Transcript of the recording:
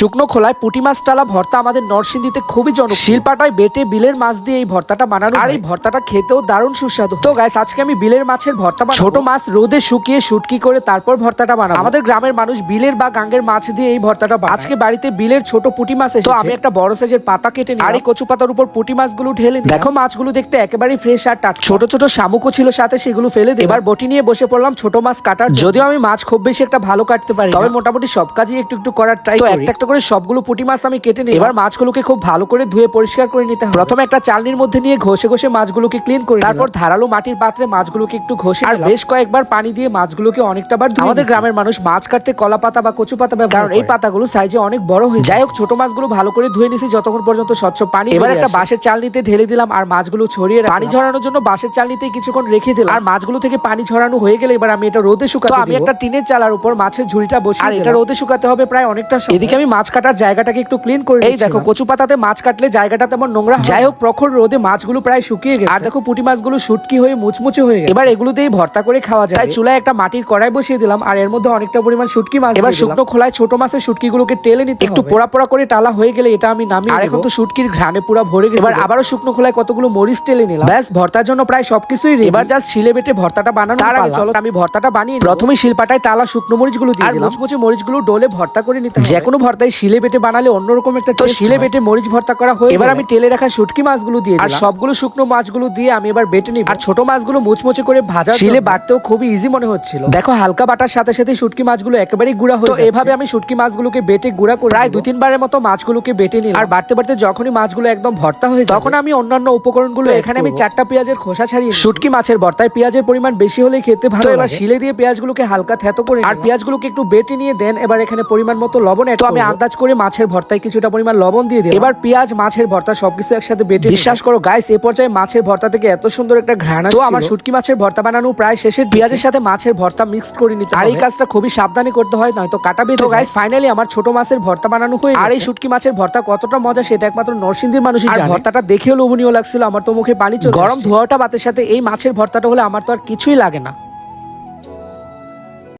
শুকনো খোলায় পুঁটি মাছ টালা ভর্তা আমাদের নরসিংদীতে খুবই জন শিলপাটায় বেটে বিলের মাছ দিয়ে এই ভর্তাটা বানানো আর এই ভর্তাটা খেতেও দারুণ সুস্বাদু। তো গাইস আজকে আমি বিলের মাছের ভর্তা বানাবো। ছোট মাছ রোদে শুকিয়ে শুটকি করে তারপর ভর্তাটা বানাবো। আমাদের গ্রামের মানুষ বিলের বা গাঙ্গের মাছ দিয়ে এই ভর্তাটা বানায়। আজকে বাড়িতে বিলের ছোট পুঁটি মাছ এসেছে। তো আমি একটা বড় সাইজের পাতা কেটে নিই আর এই কচু পাতার উপর পুঁটি মাছগুলো ঢেলে দেখো মাছগুলো দেখতে একেবারেই ফ্রেশ আর টাটকা। ছোট ছোট শামুকও ছিল সাথে সেগুলো ফেলে দিই এবার বটি নিয়ে বসে পড়লাম ছোট মাছ কাটার যদিও আমি মাছ খুব বেশি একটা ভালো কাটতে পারি তবে মোটামুটি সব কাজই একটু একটু করার ট্রাই করি। একটা একটা করে সবগুলো পুঁটি মাছ আমি কেটে নিই এবার মাছগুলোকে খুব ভালো করে ধুয়ে পরিষ্কার করে নিতে হবে। প্রথমে একটা চালনির মধ্যে নিয়ে ঘষে ঘষে মাছগুলোকে ক্লিন করে তারপর ধারালো মাটির পাত্রে মাছগুলোকে একটু ঘষে আর বেশ কয়েকবার পানি দিয়ে মাছগুলোকে অনেকটা বার আমাদের গ্রামের মানুষ মাছ কাটতে কলা পাতা বা কচু পাতা ব্যবহার কারণ এই পাতাগুলো সাইজে অনেক বড় হয়ে যাই হোক ছোট মাছগুলো ভালো করে ধুয়ে নিছি যতক্ষণ পর্যন্ত স্বচ্ছ পানি এবার একটা বাঁশের চালনিতে ঢেলে দিলাম আর মাছগুলো ছড়িয়ে পানি ঝরানোর জন্য বাঁশের চালনিতে কিছুক্ষণ রেখে দিলাম। আর মাছগুলো থেকে পানি ঝরানো হয়ে গেলে এবার আমি এটা রোদে শুকাতে আমি একটা টিনের চালার উপর মাছের ঝুড়িটা বসিয়ে আর এটা রোদে শুকাতে হবে প্রায় অনেকটা সময়। এদিকে আমি মাছ কাটার জায়গাটাকে একটু ক্লিন করে এই দেখো কচু পাতাতে মাছ কাটলে জায়গাটা তেমন নোংরা যাই হোক প্রখর রোদে মাছগুলো প্রায় শুকিয়ে গেছে। আর দেখো পুঁটি মাছগুলো শুটকি হয়ে মুচমুচে হয়ে গেছে। এবার এগুলোতেই ভর্তা করে খাওয়া যায় তাই চুলায় একটা মাটির কড়াই বসিয়ে দিলাম আর এর মধ্যে অনেকটা পরিমাণ শুটকি মাছ এবার শুকনো খোলায় ছোট মাছের শুটকিগুলোকে টেলে নিতে একটু পোড়া পোড়া করে টালা হয়ে গেলে এটা আমি নামিয়ে আর এখন তো শুটকির ঘ্রাণে পুরো ভরে গেছে। এবার আবারও শুকনো খোলায় কতগুলো মরিচ টেলে নিলাম। ব্যাস ভর্তার জন্য প্রায় সবকিছুই। এবার জাস্ট শিলে বেটে ভর্তাটা বানানো তার আগে চলো আমি ভর্তাটা বানিয়ে প্রথমে শিলপাটায় টালা শুকনো মরিচগুলো দিয়ে দিলাম। মুচমুচে মরিচগুলো ডোলে ভর্তা করে নিতে যে কোনো ভর্তায় শিলে বেটে বানালে অন্যরকম একটা তো শিলে বেটে মরিচ ভর্তা করা হয়ে এবার আমি তেলে রাখা শুটকি মাছগুলো দিয়ে আর সবগুলো শুকনো মাছগুলো দিয়ে আমি এবার বেটে নিই আর ছোট মাছগুলো মুচমুচে করে ভাজা শিলে বাটতেও খুবই ইজি মনে হচ্ছিল। দেখো হালকা বাটার সাথে সাথে শুটকি মাছগুলো একেবারেই গুঁড়া হয়ে এভাবে আমি শুটকি মাছগুলোকে বেটে গুঁড়া করে প্রায় দু তিনবারের মতো মাছগুলোকে বেটে নিই আর বাড়তে বাড়তে যখনই মাছগুলো একদম ভর্তা হয়ে তখন আমি অন্যান্য উপকরণগুলো এখানে আমি চারটা পেঁয়াজের খোসা ছাড়িয়ে শুটকি মাছের ভর্তায় পেঁয়াজের পরিমাণ বেশি হলে খেতে ভালো এবার শিলে দিয়ে পেঁয়াজগুলোকে হালকা থেতো করে আর পেঁয়াজগুলোকে একটু বেটে নিয়ে দেন এবার এখানে পরিমাণ মতো লবণ এড আমি আন্দাজ করে মাছের ভর্তায় কিছুটা পরিমাণ লবণ দিয়ে দিই এবার পেঁয়াজ মাছের ভর্তা সবকিছু একসাথে বেটে বিশ্বাস করো গাইস এ পর্যায়ে মাছের ভর্তা থেকে এত সুন্দর একটা ঘ্রাণ তো আমার শুটকি মাছের ভর্তা বানানো প্রায় শেষে পেঁয়াজের সাথে মাছের ভর্তা মিক্স করে নিতে আর এই কাজটা খুবই সাবধানে করতে হয় নয়তো কাটা বেঁধে গাইস ফাইনালি আমার ছোট মাছের ভর্তা বানানো হয়ে আর এই শুটকি মাছের ভর্তা কতটা মজা সেটা একমাত্র নরসিংদীর মানুষই জানে। ভর্তাটা দেখেও লোভনীয় লাগছিল আমার তো মুখে পানি চলে গরম ধোয়াটা ভাতের সাথে এই মাছের ভর্তাটা হলে আমার তো আর কিছুই লাগে না।